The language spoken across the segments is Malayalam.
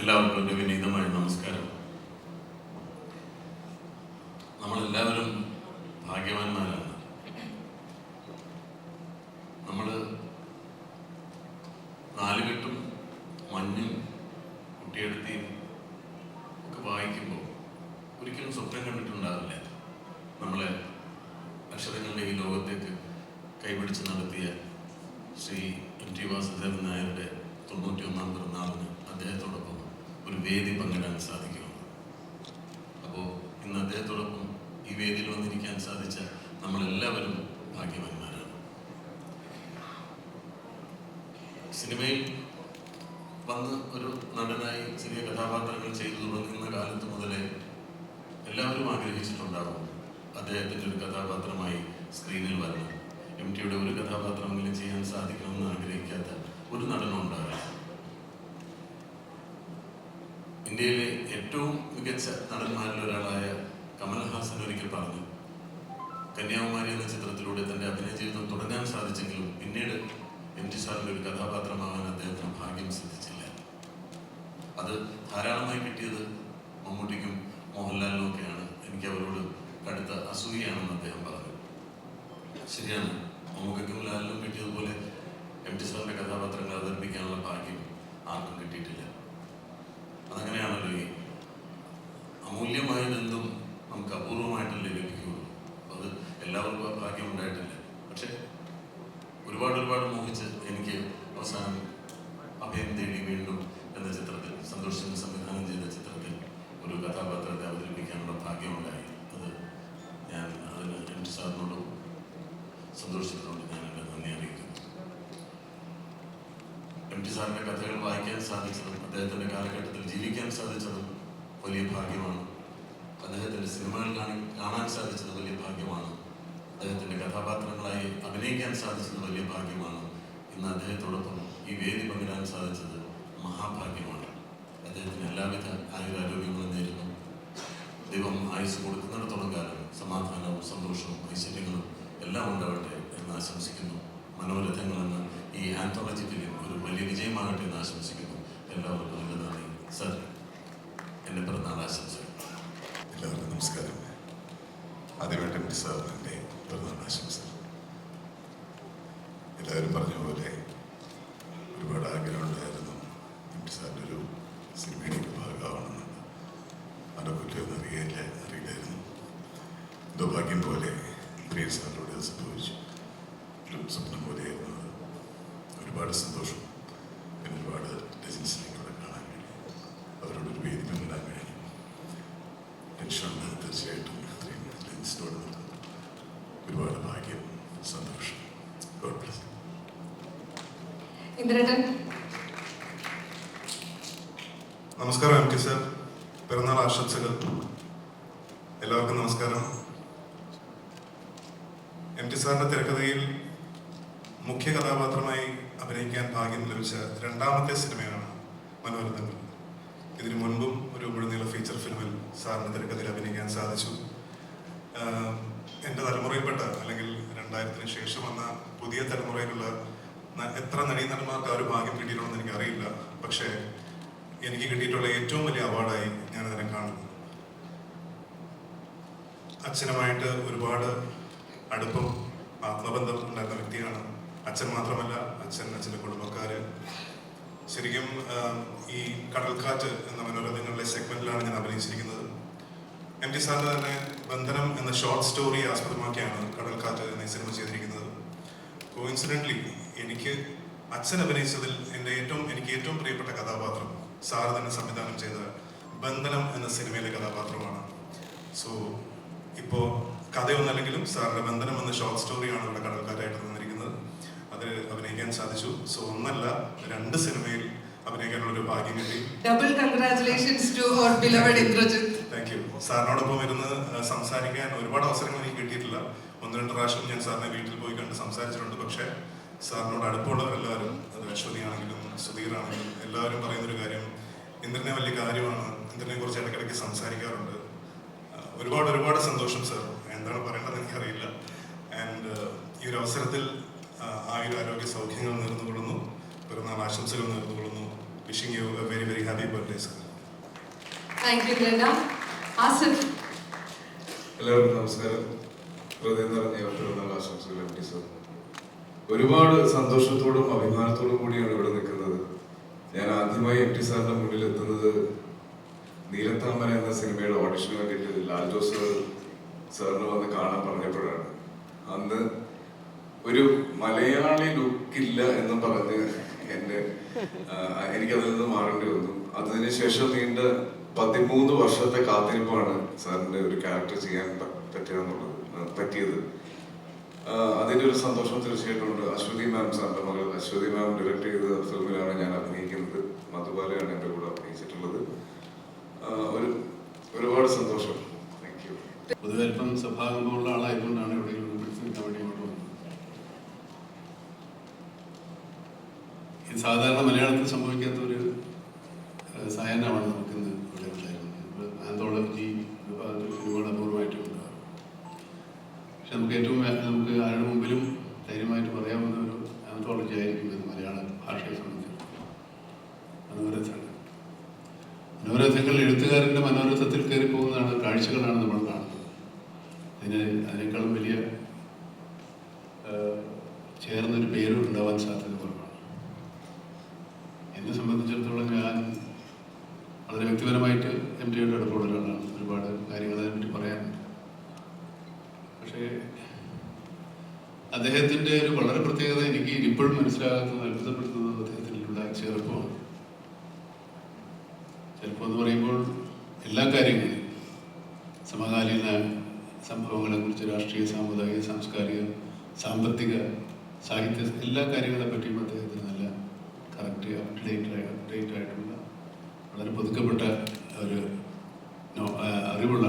എല്ലാവർക്കും എന്റെ വിനീതമായ നമസ്കാരം. നമ്മളെല്ലാവരും ഭാഗ്യവാന്മാരാണ്. നമ്മൾ നാലുകെട്ടും മഞ്ഞും കുട്ടിയെടുത്തിയും ഒക്കെ വായിക്കുമ്പോൾ ഒരിക്കലും സ്വപ്നം കണ്ടിട്ടുണ്ടാവില്ല. നമ്മളെ അക്ഷരങ്ങളുടെ ഈ ലോകത്തേക്ക് കൈപിടിച്ച് നടത്തിയ ശ്രീ എം ടി വാസുദേവൻ നായരുടെ തൊണ്ണൂറ്റി ഒന്നാം പിറന്നാളിന് അദ്ദേഹത്തോടൊപ്പം ഒരു വേദി പങ്കിടാൻ സാധിക്കുമെന്ന് അപ്പോൾ ഇന്ന് അദ്ദേഹത്തോടൊപ്പം ഈ വേദിയിൽ വന്നിരിക്കാൻ സാധിച്ച നമ്മളെല്ലാവരും ഭാഗ്യവാന്മാരാണ്. സിനിമയിൽ വന്ന് ഒരു നടനായി ചെറിയ കഥാപാത്രങ്ങൾ ചെയ്തു തുടങ്ങുന്ന കാലത്ത് മുതലേ എല്ലാവരും ആഗ്രഹിച്ചിട്ടുണ്ടാവും അദ്ദേഹത്തിന്റെ ഒരു കഥാപാത്രമായി സ്ക്രീനിൽ വരണം. എം ടിയുടെ ഒരു കഥാപാത്രമെങ്കിലും ചെയ്യാൻ സാധിക്കണമെന്ന് ആഗ്രഹിക്കാത്ത ഒരു നടനും ഇന്ത്യയിലെ ഏറ്റവും മികച്ച നടന്മാരിൽ ഒരാളായ കമൽഹാസൻ ഒരിക്കൽ പറഞ്ഞു കന്യാകുമാരി എന്ന ചിത്രത്തിലൂടെ തന്റെ അഭിനയ ജീവിതം തുടങ്ങാൻ സാധിച്ചെങ്കിലും പിന്നീട് എം ടി സാറിന്റെ ഒരു കഥാപാത്രമാകാൻ അദ്ദേഹത്തിന് ഭാഗ്യം സിദ്ധിച്ചില്ല. അത് ധാരാളമായി കിട്ടിയത് മമ്മൂട്ടിക്കും മോഹൻലാലിനും ഒക്കെയാണ്. എനിക്ക് അവരോട് കടുത്ത അസൂയയാണെന്ന് അദ്ദേഹം പറഞ്ഞു. ശരിയാണ് മമ്മൂക്കും ലാലിനും കിട്ടിയതുപോലെ എം ടി സാറിന്റെ കഥാപാത്രങ്ങൾ അവതരിപ്പിക്കാനുള്ള ഭാഗ്യം ആർക്കും കിട്ടിയിട്ടില്ല. അതങ്ങനെയാണല്ലോ ഈ അമൂല്യമായതെന്തും നമുക്ക് അപൂർവമായിട്ടല്ലേ ലഭിക്കുകയുള്ളൂ. അത് എല്ലാവർക്കും ഭാഗ്യം ഉണ്ടായിട്ടില്ല. പക്ഷെ ഒരുപാട് ഒരുപാട് മോഹിച്ച് എനിക്ക് അവസാനം അഭയം തേടി വീണ്ടും എന്ന ചിത്രത്തിൽ സന്തോഷം സംവിധാനം ചെയ്ത ചിത്രത്തിൽ ഒരു കഥാപാത്രത്തെ അവതരിപ്പിക്കാനുള്ള ഭാഗ്യമുണ്ടായി. അത് ഞാൻ അതിന് എന്റെ സാറിനോടും സന്തോഷത്തിനോട് ഞാൻ എന്റെ നന്ദി അറിയിക്കുന്നു എം ടി സാറിന്റെ കഥകൾ വായിക്കാൻ സാധിച്ചതും അദ്ദേഹത്തിന്റെ കാലഘട്ടത്തിൽ ജീവിക്കാൻ സാധിച്ചതും വലിയ ഭാഗ്യമാണ്. അദ്ദേഹത്തിന്റെ സിനിമകൾ കാണി കാണാൻ സാധിച്ചത് വലിയ ഭാഗ്യമാണ്. അദ്ദേഹത്തിന്റെ കഥാപാത്രങ്ങളായി അഭിനയിക്കാൻ സാധിച്ചത് വലിയ ഭാഗ്യമാണ്. ഇന്ന് അദ്ദേഹത്തോടൊപ്പം ഈ വേദി പങ്കിടാൻ സാധിച്ചത് മഹാഭാഗ്യമാണ്. അദ്ദേഹത്തിന് എല്ലാവിധ ആയുരാരോഗ്യങ്ങളും നേരുന്നു. ദൈവം ആയുസ് കൊടുക്കുന്നിടത്തോളം കാലം സമാധാനവും സന്തോഷവും ഐശ്വര്യങ്ങളും എല്ലാം ഉണ്ടാവട്ടെ എന്ന് ആശംസിക്കുന്നു. മനോരഥങ്ങളെന്ന് ഈ ആന്തോളജി ഒരു വലിയ വിജയമാകട്ടെ എന്ന് ആശംസിക്കുന്നു. എല്ലാവർക്കും നല്ല നന്ദി. സർ എന്റെ പിറന്നാൾ ആശംസകൾ എല്ലാവർക്കും നമസ്കാരം. ആദ്യമായിട്ട് എം ടി സാറിന്റെ പിറന്നാൾ ആശംസ എല്ലാവരും പറഞ്ഞ പോലെ ഒരുപാട് ആഗ്രഹമുണ്ടായിരുന്നു എം ടി സാറിന്റെ ഒരു സിനിമയുടെ ഭാഗമാവണമെന്ന് അതൊക്കെ ഒന്നും അറിയില്ല അറിയില്ലായിരുന്നു എന്തോ ഭാഗ്യം പോലെ പ്രിയ സാറിനോട് അത് സംഭവിച്ചു ഒരു സ്വപ്നം പോലെയായിരുന്നു അത് ഒരുപാട് സന്തോഷം. പിന്നെ ഒരുപാട് ലെജൻസിനെ കൂടെ കാണാൻ കഴിയും അവരോടൊരു വേദി പങ്കിടാൻ കഴിയും ടെൻഷനുണ്ട് തീർച്ചയായിട്ടും അത്രയും ലെൻസിനോട് നിൽക്കുന്നു ഒരുപാട് ഭാഗ്യം സന്തോഷം. നമസ്കാരം എം ടി സർ പിറന്നാൾ ആശംസകൾ. എല്ലാവർക്കും നമസ്കാരം. എം ടി സാറിന്റെ തിരക്കഥയിൽ മുഖ്യ കഥാപാത്രമായി അഭിനയിക്കാൻ ഭാഗ്യം ലഭിച്ച രണ്ടാമത്തെ സിനിമയാണ് മനോരഥങ്ങൾ. ഇതിനു മുൻപും ഒരു മുഴുനീള ഫീച്ചർ ഫിലിമിൽ സാറിന്റെ തിരക്കഥയിൽ അഭിനയിക്കാൻ സാധിച്ചു. എന്റെ തലമുറയിൽപ്പെട്ട അല്ലെങ്കിൽ രണ്ടായിരത്തിന് ശേഷം വന്ന പുതിയ തലമുറയിലുള്ള എത്ര നടീ നടന്മാർക്ക് ആ ഒരു ഭാഗ്യം കിട്ടിയിട്ടുണ്ടെന്ന് എനിക്ക് അറിയില്ല പക്ഷേ എനിക്ക് കിട്ടിയിട്ടുള്ള ഏറ്റവും വലിയ അവാർഡായി ഞാൻ അതിനെ കാണുന്നു. അച്ഛനുമായിട്ട് ഒരുപാട് അടുപ്പം ആത്മബന്ധം ഉണ്ടായിരുന്ന വ്യക്തിയാണ് അച്ഛൻ മാത്രമല്ല അച്ഛൻ അച്ഛന്റെ കുടുംബക്കാർ ശരിക്കും ഈ കടൽക്കാറ്റ് എന്ന മനോരഥങ്ങളിലെ സെഗ്മെന്റിലാണ് ഞാൻ അഭിനയിച്ചിരിക്കുന്നത്. എം ടി സാറിന് തന്നെ ബന്ധനം എന്ന ഷോർട്ട് സ്റ്റോറി ആസ്പദമാക്കിയാണ് കടൽക്കാറ്റ് എന്ന സിനിമ ചെയ്തിരിക്കുന്നത്. കോയിൻസിഡന്റ്ലി എനിക്ക് അച്ഛൻ അഭിനയിച്ചതിൽ എന്റെ ഏറ്റവും എനിക്ക് ഏറ്റവും പ്രിയപ്പെട്ട കഥാപാത്രം സാർ തന്നെ സംവിധാനം ചെയ്ത ബന്ധനം എന്ന സിനിമയിലെ കഥാപാത്രമാണ്. സോ ഇപ്പോൾ കഥയൊന്നല്ലെങ്കിലും സാറിന്റെ ബന്ധനം എന്ന ഷോർട്ട് സ്റ്റോറിയാണ് ഇവിടെ കടൽക്കാറ്റായിട്ട് തന്നിരിക്കുന്നത് അത് അഭിനയിക്കാൻ സാധിച്ചു. സോ ഒന്നല്ല രണ്ട് സിനിമയിൽ അഭിനയിക്കാനുള്ള ഒരു ഭാഗ്യം കിട്ടി. Double congratulations to our beloved Indrajith. Thank you സാറിനോടൊപ്പം ഇരുന്ന് സംസാരിക്കാൻ ഒരുപാട് അവസരങ്ങൾ എനിക്ക് കിട്ടിയിട്ടില്ല. ഒന്ന് രണ്ട് പ്രാവശ്യം ഞാൻ സാറിനെ വീട്ടിൽ പോയി കണ്ട് സംസാരിച്ചിട്ടുണ്ട്. പക്ഷേ സാറിനോട് അടുപ്പമുള്ളവരെല്ലാവരും അത് അശ്വതി ആണെങ്കിലും സുധീർ ആണെങ്കിലും എല്ലാവരും പറയുന്നൊരു കാര്യം ഇന്ദ്രനെ വലിയ കാര്യമാണ്. ഇന്ദ്രനെ കുറിച്ച് ഇടയ്ക്കിടയ്ക്ക് സംസാരിക്കാറുണ്ട്. ഒരുപാട് ഒരുപാട് സന്തോഷം സാർ. എന്താണ് പറയേണ്ടതെന്ന് എനിക്കറിയില്ല. ആൻഡ് ഈ ഒരു അവസരത്തിൽ ആയുരാരോഗ്യ സൗഖ്യങ്ങൾ നേർന്നുകൊള്ളുന്നു. പിറന്നാൾ ആശംസകൾ നേർന്നുകൊള്ളുന്നു. Wishing you a very very happy birthday sir. Asif. എല്ലാവർക്കും നമസ്കാരം. ഹൃദയം നിറഞ്ഞ പിറന്നാൾ ആശംസകൾ എം ടി സർ ഒരുപാട് സന്തോഷത്തോടും അഭിമാനത്തോടും കൂടിയാണ് ഇവിടെ നിൽക്കുന്നത്. ഞാൻ ആദ്യമായി എം ടി സാറിന്റെ മുന്നിൽ എത്തുന്നത് നീലത്താമര എന്ന സിനിമയുടെ ഓഡിഷന് വേണ്ടിയിട്ട് ലാൽ ജോസ് സാറിന് വന്ന് കാണാൻ പറഞ്ഞപ്പോഴാണ്. അന്ന് ഒരു മലയാളി ലുക്കില്ല എന്ന് പറഞ്ഞ് എന്റെ എനിക്ക് എനിക്കതിൽ നിന്ന് മാറേണ്ടി വന്നു. അതിനുശേഷം നീണ്ട പതിമൂന്ന് വർഷത്തെ കാത്തിരിപ്പാണ് സാറിന്റെ ഒരു ക്യാരക്ടർ ചെയ്യാൻ പറ്റിയെന്നുള്ളത് പറ്റിയത്. അതിന്റെ ഒരു സന്തോഷം തീർച്ചയായിട്ടും ഉണ്ട്. അശ്വതി മാം സാറിന്റെ മകൾ അശ്വതി മാം ഡയറക്ട് ചെയ്ത ഫിലിമിലാണ് ഞാൻ അഭിനയിക്കുന്നത്. മധുബാലയാണ് എന്റെ കൂടെ അഭിനയിച്ചിട്ടുള്ളത്. ഒരു ഒരുപാട് സന്തോഷം. താങ്ക് യു പൊതുവെ അല്പം സാധാരണ മലയാളത്തിൽ സംഭവിക്കാത്ത ഒരു സായാഹ്നമാണ് നമുക്കിന്ന് ഇവിടെ ഉണ്ടായിരുന്നത്. ആന്തോളജി ഒരുപാട് അപൂർവമായിട്ട് ഉണ്ടാകും. പക്ഷെ നമുക്ക് ഏറ്റവും നമുക്ക് ആരുടെ മുമ്പിലും ധൈര്യമായിട്ട് പറയാവുന്ന ഒരു ആന്തോളജി ആയിരിക്കും ഇത് മലയാള ഭാഷയെ സംബന്ധിച്ചിടത്തോളം. മനോരഥങ്ങൾ. മനോരഥങ്ങൾ എഴുത്തുകാരന്റെ മനോരഥത്തിൽ കയറി പോകുന്നതാണ് കാഴ്ചകളാണ് നമ്മൾ കാണുന്നത്. അതിന് അതിനേക്കാളും വലിയ ചേർന്നൊരു പേര് ഉണ്ടാവാൻ സാധ്യത കുറവാണ് എന്നെ സംബന്ധിച്ചിടത്തോളം ഞാൻ വളരെ വ്യക്തിപരമായിട്ട് എം ടിയുടെ അടുപ്പമുള്ള ഒരാളാണ് ഒരുപാട് കാര്യങ്ങൾ അതിനെപ്പറ്റി പറയാനുണ്ട്. പക്ഷേ അദ്ദേഹത്തിന്റെ ഒരു വളരെ പ്രത്യേകത എനിക്ക് ഇപ്പോഴും മനസ്സിലാകാത്തത് അത്ഭുതപ്പെടുത്തുന്നത് അദ്ദേഹത്തിലുള്ള ചെറുപ്പമാണ് ചിലപ്പോൾ എന്ന് പറയുമ്പോൾ എല്ലാ കാര്യങ്ങളും സമകാലീന സംഭവങ്ങളെ കുറിച്ച് രാഷ്ട്രീയ സാമുദായിക സാംസ്കാരിക സാമ്പത്തിക സാഹിത്യ എല്ലാ കാര്യങ്ങളെ പറ്റിയും അദ്ദേഹത്തിന് നല്ല കറക്റ്റ് അപ്ഡേറ്റ് അപ്ഡേറ്റ് ആയിട്ടുള്ള വളരെ പുതുക്കപ്പെട്ട ഒരു അറിവുള്ളതാണ്. അറിവുള്ള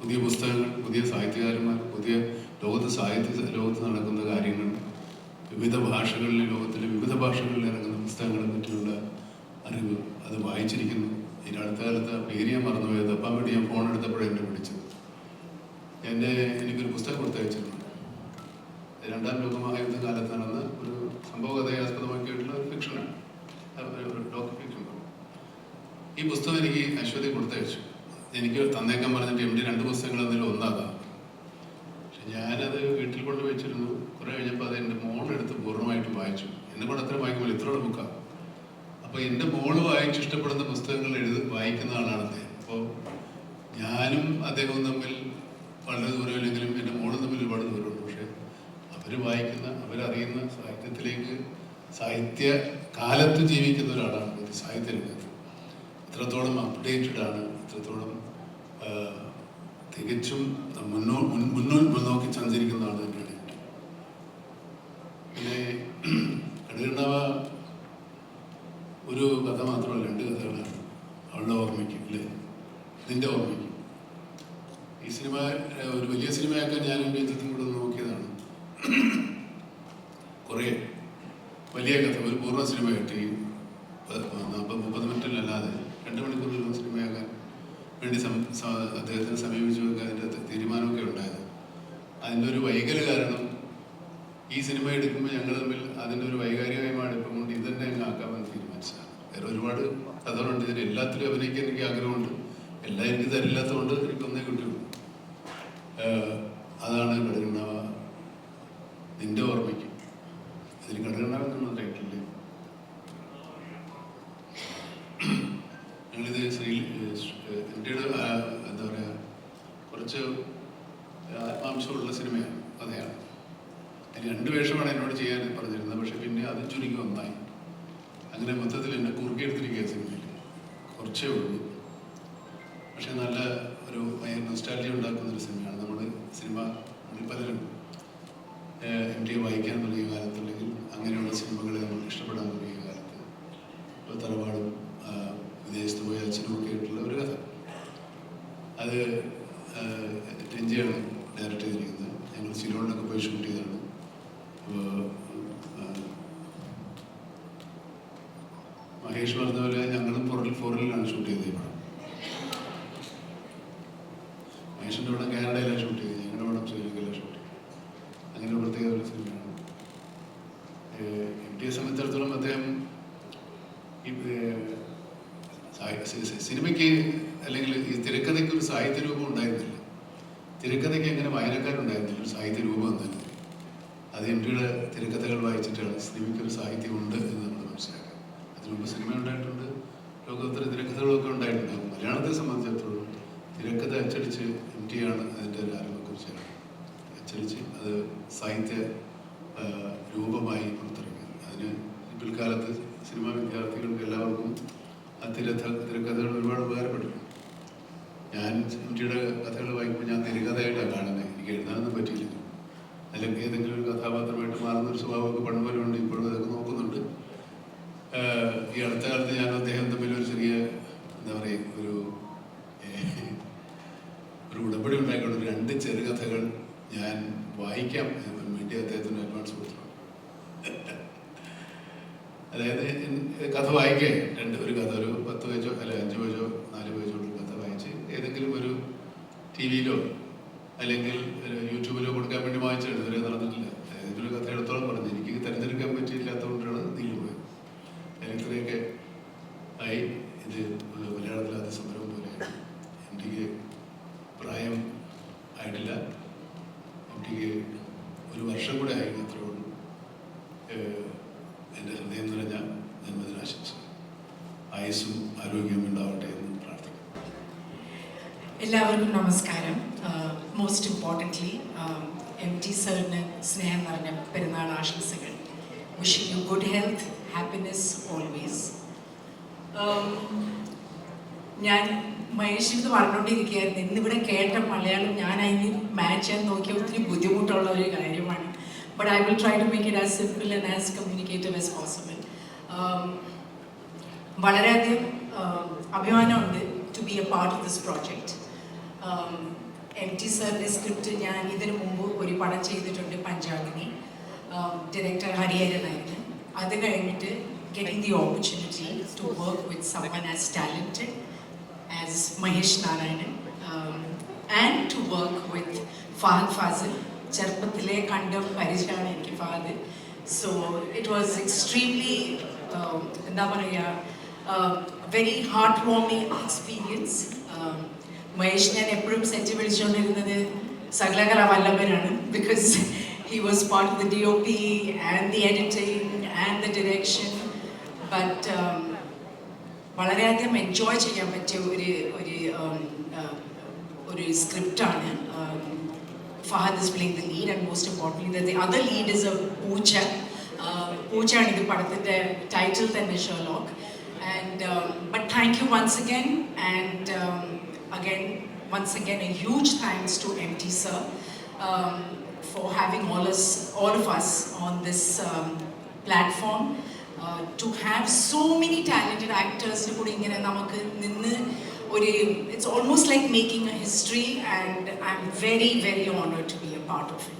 പുതിയ പുസ്തകങ്ങൾ പുതിയ സാഹിത്യകാരന്മാർ പുതിയ ലോകത്ത് സാഹിത്യ ലോകത്ത് നടക്കുന്ന കാര്യങ്ങൾ വിവിധ ഭാഷകളിൽ ലോകത്തിലെ വിവിധ ഭാഷകളിൽ ഇറങ്ങുന്ന പുസ്തകങ്ങളെ പറ്റിയുള്ള അറിവ് അത് വായിച്ചിരിക്കുന്നു. ഇതിന്റെ അടുത്ത കാലത്ത് പേരിയ മറന്നുപോയത് അപ്പം വേണ്ടി ഞാൻ ഫോൺ എടുത്തപ്പോഴേ എന്നെ വിളിച്ചത്. എന്റെ എനിക്കൊരു പുസ്തകം കൊടുത്തയച്ചിട്ടുണ്ട്. രണ്ടാം ലോകമഹായുദ്ധ കാലത്ത് നടന്ന ഒരു സംഭവ കഥയെ ആസ്പദമാക്കിയിട്ടുള്ള ഒരു ഫിക്ഷനാണ് ഡോക്യുമെന്റ് ഈ പുസ്തകം എനിക്ക് അശ്വതി കൊടുത്തയച്ചു. എനിക്ക് തന്നേക്കാൻ പറഞ്ഞിട്ട് എം ഡി രണ്ട് പുസ്തകങ്ങൾ എന്തെങ്കിലും ഒന്നാകാം പക്ഷെ ഞാനത് വീട്ടിൽ കൊണ്ട് വെച്ചിരുന്നു. കുറേ കഴിഞ്ഞപ്പോൾ അത് എന്റെ മോളെടുത്ത് പൂർണമായിട്ട് വായിച്ചു. എന്നെ കൊണ്ട് അത്ര വായിക്കുമ്പോൾ ഇത്രയുള്ള ബുക്കാണ് അപ്പോൾ എന്റെ മോൾ വായിച്ച് ഇഷ്ടപ്പെടുന്ന പുസ്തകങ്ങൾ എഴുതി വായിക്കുന്ന ആളാണ് അദ്ദേഹം. അപ്പോൾ ഞാനും അദ്ദേഹവും തമ്മിൽ വളരെ ദൂരമില്ലെങ്കിലും എന്റെ മോളും തമ്മിൽ ഒരുപാട് ദൂരമുണ്ട്. പക്ഷേ അവർ വായിക്കുന്ന അവരറിയുന്ന സാഹിത്യത്തിലേക്ക് സാഹിത്യ കാലത്ത് ജീവിക്കുന്ന ഒരാളാണ്. സാഹിത്യ രംഗത്ത്. എത്രത്തോളം അപ്ഡേറ്റഡ് ആണ് എത്രത്തോളം തികച്ചും മുന്നോ മുന്നോട്ട് നോക്കി സഞ്ചരിക്കുന്നതാണ് തന്നെയാണ് എന്റെ. പിന്നെ കടുകണ്ണവ ഒരു കഥ മാത്രമല്ല രണ്ട് കഥകളാണ് അവളുടെ ഓർമ്മയ്ക്ക് അല്ലേ? നിന്റെ ഓർമ്മയ്ക്ക്. ഈ സിനിമ ഒരു വലിയ സിനിമയാക്കാൻ ഞാനും രഞ്ജിത്തും കൂടെ നോക്കിയതാണ്. കുറേ വലിയ കഥ ഒരു പൂർണ സിനിമയായിട്ട് ഈ നാൽപ്പത് മുപ്പത് മിനിറ്റിലല്ലാതെ രണ്ട് മണിക്കൂറിലുള്ള സിനിമയാക്കാൻ വേണ്ടി അദ്ദേഹത്തിനെ സമീപിച്ചു അതിന്റെ തീരുമാനമൊക്കെ ഉണ്ടായത്. അതിന്റെ ഒരു വൈകൽ കാരണം ഈ സിനിമ എടുക്കുമ്പോൾ ഞങ്ങൾ തമ്മിൽ അതിന്റെ ഒരു വൈകാരികമായ അടുപ്പം കൊണ്ട് ഇത് തന്നെ അങ്ങ് ആക്കാമെന്ന് തീരുമാനിച്ചതാണ്. വേറെ ഒരുപാട് കഥകളുണ്ട്. ഇതിൽ എല്ലാത്തിലും അഭിനയിക്കാൻ എനിക്ക് ആഗ്രഹമുണ്ട്. എല്ലാം എനിക്ക് തരില്ലാത്തതുകൊണ്ട് എനിക്ക് ഒന്നേ കിട്ടുള്ളൂ. അതാണ് കടകണ്ണാവ നിന്റെ ഓർമ്മയ്ക്ക്. ഇതിൽ നമ്മൾ എന്നുള്ള ടൈറ്റില്ലേ ഞങ്ങളിത് ശ്രീ ഇന്ത്യയുടെ എന്താ പറയുക കുറച്ച് ആത്മാംശമുള്ള സിനിമയാണ് കഥയാണ് അതിന് രണ്ട് വേഷമാണ് എന്നോട് ചെയ്യാൻ പറഞ്ഞിരുന്നത് പക്ഷെ പിന്നെ അത് ചുരുങ്ങി ഒന്നായി അങ്ങനെ മൊത്തത്തിൽ എന്നെ കുറുക്കിയെടുത്തിരിക്കുക സിനിമയിൽ കുറച്ചേ ഉള്ളൂ. പക്ഷെ നല്ല ഒരു ഭയങ്കര ഉണ്ടാക്കുന്ന ഒരു സിനിമയാണ്. നമ്മൾ സിനിമ പലരും എം ടി വായിക്കാൻ തുടങ്ങിയ കാലത്തുണ്ടെങ്കിൽ അങ്ങനെയുള്ള സിനിമകളെ നമ്മൾ ഇഷ്ടപ്പെടാൻ തുടങ്ങിയ കാലത്ത് ഇപ്പോൾ തറവാടും വിദേശത്ത് പോയ അച്ഛനും ഒക്കെ ആയിട്ടുള്ള ഒരു കഥ. അത് രഞ്ജിയാണ് ഡയറക്റ്റ് ചെയ്തിരിക്കുന്നത്. ഞങ്ങൾ സിലോണിലൊക്കെ പോയി ഷൂട്ട് ചെയ്തതാണ്. അപ്പോൾ ആ, മഹേഷ് പറഞ്ഞ ഞങ്ങളും ഫോറിൽ ഫോറിലാണ് ഷൂട്ട് ചെയ്തത് ഈ പടം. മഹേഷിന്റെ പടം കാനഡയിലാണ് ഷൂട്ട് ചെയ്തത്. ഞങ്ങളുടെ പടം ശ്രീലങ്കയിലാണ് ഷൂട്ട് ചെയ്തത്. അങ്ങനെ പ്രത്യേക ഒരു സിനിമയാണ്. എം ടിയെ സംബന്ധിച്ചിടത്തോളം അദ്ദേഹം സിനിമയ്ക്ക് അല്ലെങ്കിൽ ഈ തിരക്കഥയ്ക്ക് ഒരു സാഹിത്യ രൂപം ഉണ്ടായിരുന്നില്ല. തിരക്കഥയ്ക്ക് എങ്ങനെ വായനക്കാരുണ്ടായിരുന്നില്ല ഒരു സാഹിത്യ രൂപം എന്നല്ല അത് എം ടിയുടെ തിരക്കഥകൾ വായിച്ചിട്ടാണ് സിനിമയ്ക്ക് ഒരു സാഹിത്യമുണ്ട് എന്ന് മുമ്പ് സിനിമ ഉണ്ടായിട്ടുണ്ട്. ലോകോത്തര തിരക്കഥകളൊക്കെ ഉണ്ടായിട്ടുണ്ട്. മലയാളത്തെ സംബന്ധിച്ചിടത്തോളം തിരക്കഥ അച്ചടിച്ച് എം ടി ആണ് അതിന്റെ ആരംഭക്കുറിച്ചാണ്. അച്ചടിച്ച് അത് സാഹിത്യ രൂപമായി പുറത്തിറങ്ങി. അതിന് പിൽക്കാലത്ത് സിനിമാ വിദ്യാർത്ഥികൾക്ക് എല്ലാവർക്കും ആ തിരഥ തിരക്കഥകൾ ഒരുപാട് ഉപകാരപ്പെട്ടിട്ടുണ്ട്. ഞാൻ എം കഥകൾ വായിക്കുമ്പോൾ ഞാൻ തിരക്കഥയായിട്ടാണ് കാണുന്നത്. എനിക്ക് എഴുതാനൊന്നും പറ്റിയില്ല. അല്ലെങ്കിൽ ഏതെങ്കിലും ഒരു കഥാപാത്രമായിട്ട് മാറുന്ന ഒരു സ്വഭാവമൊക്കെ പണ്ട് പോലെ ഉണ്ട്. ഇപ്പോഴും അതൊക്കെ നോക്കുന്നുണ്ട്. ഈ അടുത്ത കാലത്ത് ഞാൻ അദ്ദേഹം തമ്മിൽ ഒരു ചെറിയ എന്താ പറയുക ഒരു ഒരു ഉടമ്പടി ഉണ്ടായിക്കൊണ്ട് ഒരു രണ്ട് ചെറുകഥകൾ ഞാൻ വായിക്കാം വേണ്ടി അദ്ദേഹത്തിന് അഡ്വാൻസ് കൊടുത്തു. അതായത് കഥ വായിക്കേ രണ്ട് ഒരു കഥ ഒരു പത്ത് പേജോ അല്ല അഞ്ച് പേജോ നാല് പേജോ ഉള്ള കഥ വായിച്ച് ഏതെങ്കിലും ഒരു ടി വിയിലോ അല്ലെങ്കിൽ യൂട്യൂബിലോ കൊടുക്കാൻ വേണ്ടി വായിച്ചിട്ടുണ്ട് ഇതുവരെ നടന്നിട്ടില്ല ഏതെങ്കിലും ഒരു കഥ എടുത്തോളം പറഞ്ഞു എനിക്ക് തിരഞ്ഞെടുക്കാൻ പറ്റിയില്ലാത്തതുകൊണ്ടാണ് നീങ്ങി പോയത് ഞാൻ ഇത്രയൊക്കെ ആയി ഇത് മലയാളത്തിൽ ആദ്യ സംരംഭം പോലെയാണ് എനിക്ക് പ്രായം ആയിട്ടില്ല എനിക്ക് ഒരു വർഷം കൂടെ ആയി അത്രേ ഉള്ളൂ. എന്റെ ഹൃദയം നിറഞ്ഞ ജന്മദിനാശംസ. ആയുസ്സും ആരോഗ്യവും ഉണ്ടാവട്ടെ എന്ന് പ്രാർത്ഥിക്കുന്നു. എല്ലാവർക്കും നമസ്കാരം. മോസ്റ്റ് ഇമ്പോർട്ടന്റ്ലി എം ടി സാറിന് സ്നേഹം നിറഞ്ഞ പെരുന്നാൾ ആശംസകൾ. Wishing you good health happiness always ഞാൻ മഹേഷിത് പറഞ്ഞുകൊണ്ടിരിക്കുകയായിരുന്നു. ഇന്നിവിടെ കേട്ട മലയാളം ഞാൻ അതിന് മാച്ച് ചെയ്യാൻ നോക്കിയ ഒത്തിരി ബുദ്ധിമുട്ടുള്ള ഒരു കാര്യമാണ്. But I will try to make it as simple and as communicative as possible വളരെയധികം ആഹ്, അഭിമാനമുണ്ട് to be a part of this project M T സാറിന്റെ സ്ക്രിപ്റ്റ് ഞാൻ ഇതിനു മുമ്പ് ഒരു പടം ചെയ്തിട്ടുണ്ട് പഞ്ചാഗിനി. ഡയറക്ടർ ഹരിഹരനായിരുന്നു അത് കഴിഞ്ഞിട്ട് getting the opportunity to work with someone as talented as Mahesh Narayanan and to work with Fahadh Faasil ചെറുപ്പത്തിലെ കണ്ട പരിചയമാണ് എനിക്ക് Fahadh so it was extremely എന്താ പറയുക very heartwarming experience Mahesh ഞാൻ എപ്പോഴും set വിളിച്ചുകൊണ്ടിരുന്നത് Sakalakala വല്ലഭനാണ് because he was part of the D O P and the editing and the direction but വളരെയധികം എൻജോയ് ചെയ്യാൻ പറ്റിയ ഒരു ഒരു um, uh, ഒരു സ്ക്രിപ്റ്റാണ് Fahadh is playing the lead and most important the other lead is a പൂച്ച പൂച്ചയാണ് ഇത് പടത്തിൻ്റെ ടൈറ്റിൽ തന്നെ Sherlock and but thank you once again and again once again a huge thanks to MT sir um, for having all us all of us on this um, platform Uh, to have so many talented actors കൂടി ഇങ്ങനെ നമുക്ക് നിന്ന് ഒരു it's almost like making a history and I'm very very honour to be a part of it thank you very